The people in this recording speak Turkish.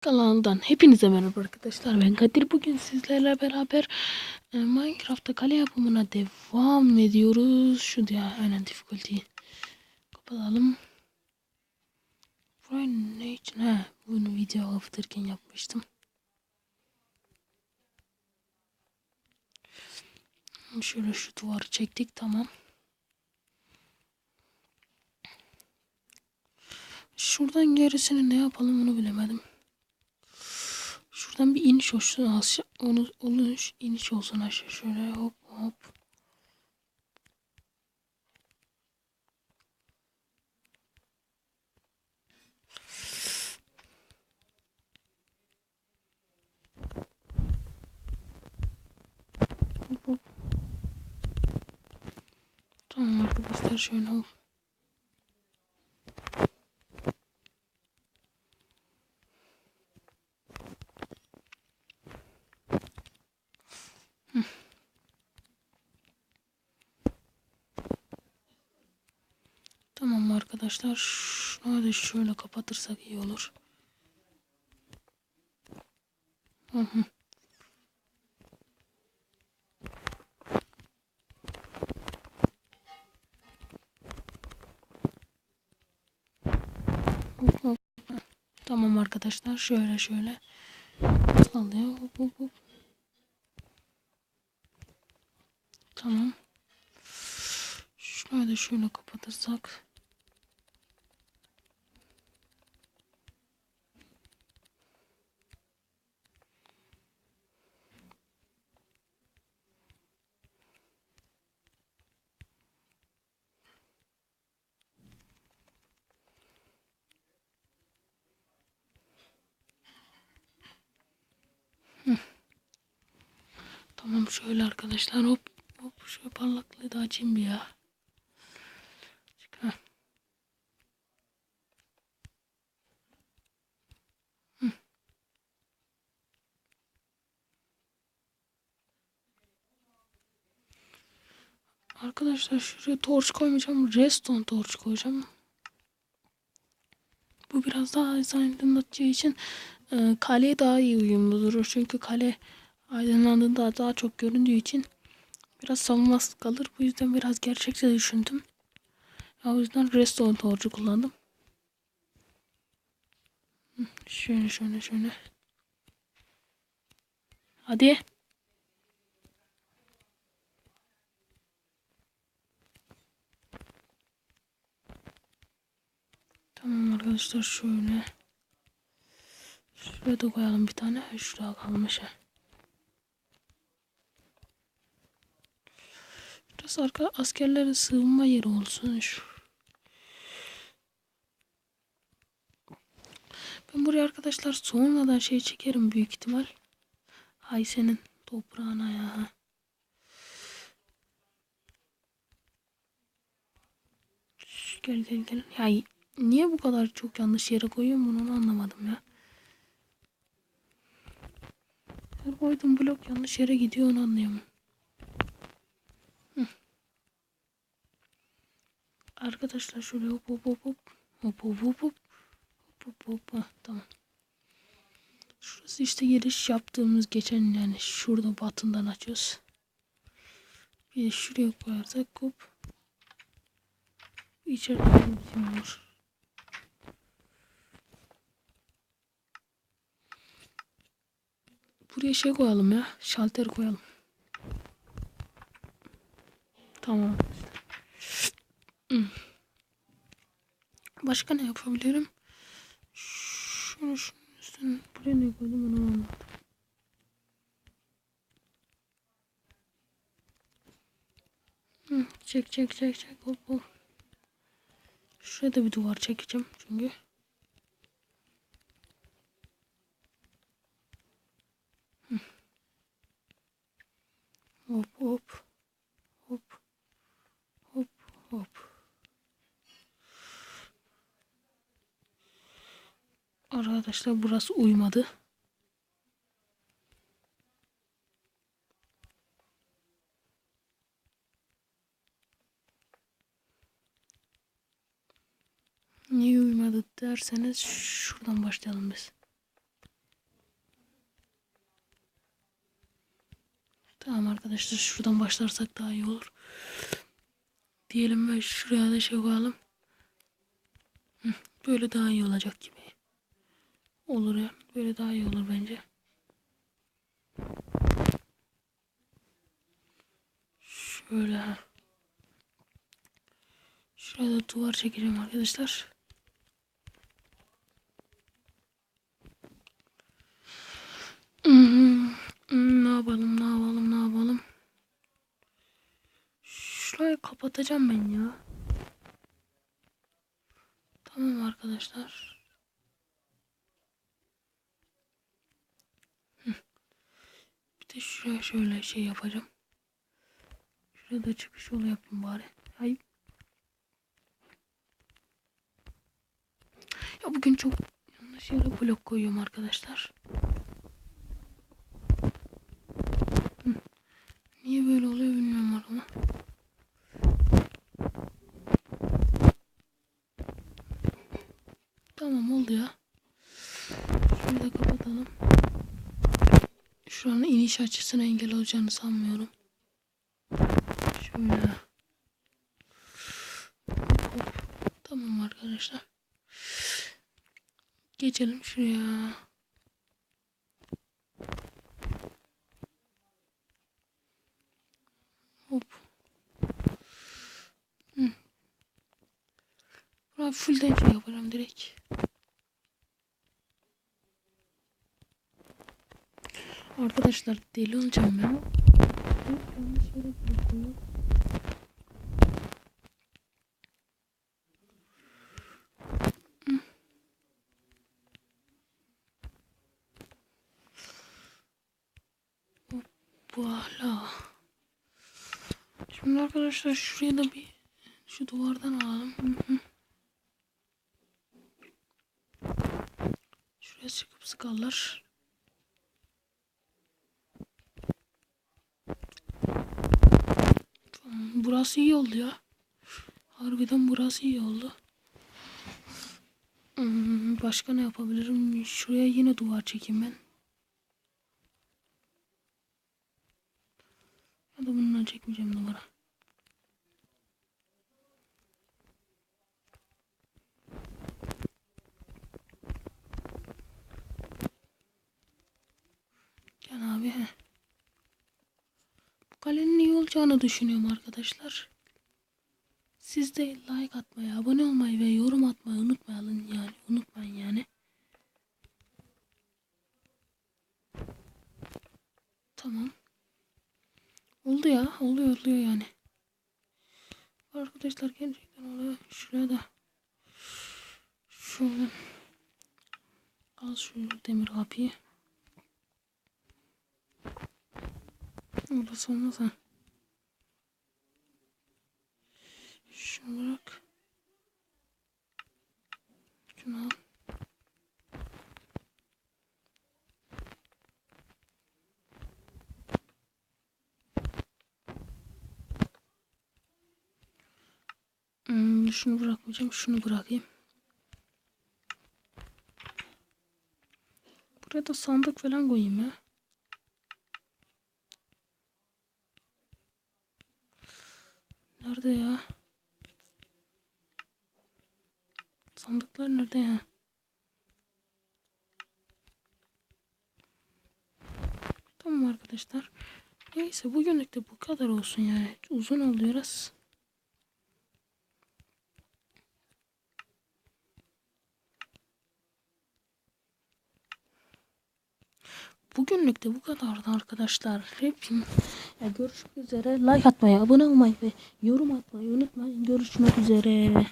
Kanaldan hepinize merhaba arkadaşlar. Ben Kadir. Bugün sizlerle beraber e, Minecraft'ta kale yapımına devam ediyoruz. Şu diye aynen difficulty'yi kapatalım. Burayı ne için? He, bunu video kapatırken yapmıştım. Şöyle şu duvarı çektik tamam. Şuradan gerisini ne yapalım onu bilemedim. Şuradan bir iniş olsun aşağı onu oluş iniş olsun aşağı şöyle. Hop, hop. Tamam arkadaşlar şöyle hop. Tamam arkadaşlar. Şunu şöyle kapatırsak iyi olur. Tamam arkadaşlar şöyle şöyle. Tamam. Şunu şöyle kapatırsak. Tamam şöyle arkadaşlar hop hop şu parlaklığı da açayım bir ya. Hı. Arkadaşlar şuraya torç koymayacağım. Redstone torç koyacağım. Bu biraz daha aydınlatacağı için e, kaleye daha iyi uyumlu durur. Çünkü kale aydınlandığında daha çok göründüğü için biraz savunmasız kalır. Bu yüzden biraz gerçekçi düşündüm. O yüzden redstone torcu kullandım. Şöyle şöyle şöyle. Hadi. Tamam arkadaşlar şöyle. Şuraya da koyalım bir tane. Şuraya kalmış. ha. Burası arka askerlerin sığınma yeri olsun. Şu. Ben buraya arkadaşlar sonradan şey çekerim büyük ihtimal. Hay senin toprağına ya. Gel gel gel. Ya niye bu kadar çok yanlış yere koyuyorum bunu anlamadım ya. Her koyduğum blok yanlış yere gidiyor onu anlayamam. Hı. Arkadaşlar şöyle hop hop hop hop hop hop hop hop hop hop hop tamam. Şurası işte giriş yaptığımız geçen yani şurada batından açıyoruz. Bir de şuraya koyarsak hop. İçeride şey olur. Buraya şey koyalım ya. Şalter koyalım. Tamam. Hmm. Başka ne yapabilirim? Şunu şunun üstüne. Buraya ne koydum onu anlamadım. Hı, çek çek çek çek hop hop. Şuraya da bir duvar çekeceğim çünkü. Hop hop. Hop. Hop hop. Arkadaşlar burası uymadı. Niye uymadı derseniz şuradan başlayalım biz. Tamam arkadaşlar şuradan başlarsak daha iyi olur. Diyelim ve şuraya da şey koyalım. Böyle daha iyi olacak gibi. Olur ya. Böyle daha iyi olur bence. Şöyle. ha. Şuraya da duvar çekeceğim arkadaşlar. Ne yapalım ne yapalım ne yapalım. Şurayı kapatacağım ben ya. Tamam arkadaşlar. Bir de şuraya şöyle şey yapacağım. Şuraya da çıkış yolu yapayım bari. Ay. Ya bugün çok yanlış yere blok koyuyorum arkadaşlar. Hı. Niye böyle oluyor bilmiyorum ama. Tamam oldu ya. Şurayı da kapatalım. Şuranın iniş açısına engel olacağını sanmıyorum. Şöyle. Hop. Tamam arkadaşlar. Geçelim şuraya. Hop. Hı. Buraya fullden şey yapacağım direkt. Arkadaşlar deli olacağım ya. Voila. Şimdi arkadaşlar şuraya da bir şu duvardan alalım. Şuraya çıkıp sıkarlar. Tamam, burası iyi oldu ya. Harbiden burası iyi oldu. Hmm, başka ne yapabilirim? Şuraya yine duvar çekeyim ben. Ya da bununla çekmeyeceğim duvara. Gel abi. He. Bu kalenin iyi olacağını düşünüyorum arkadaşlar. Siz de like atmayı, abone olmayı ve yorum atmayı unutmayalım yani. Unutmayın yani. Tamam. Oldu ya. Oluyor oluyor yani. Arkadaşlar gerçekten oluyor. Şuraya da şöyle al şu demir kapıyı. Orası olmaz ha. Şunu bırak. Şunu al. Hmm, şunu bırakmayacağım. Şunu bırakayım. Buraya da sandık falan koyayım ya. Nerede ya? Sandıklar nerede ya? Tamam arkadaşlar. Neyse bugünlük de bu kadar olsun yani. Uzun oldu biraz. Bugünlük de bu kadardı arkadaşlar. Hepim ya görüşmek üzere. Like atmayı, abone olmayı ve yorum atmayı unutmayın. Görüşmek üzere.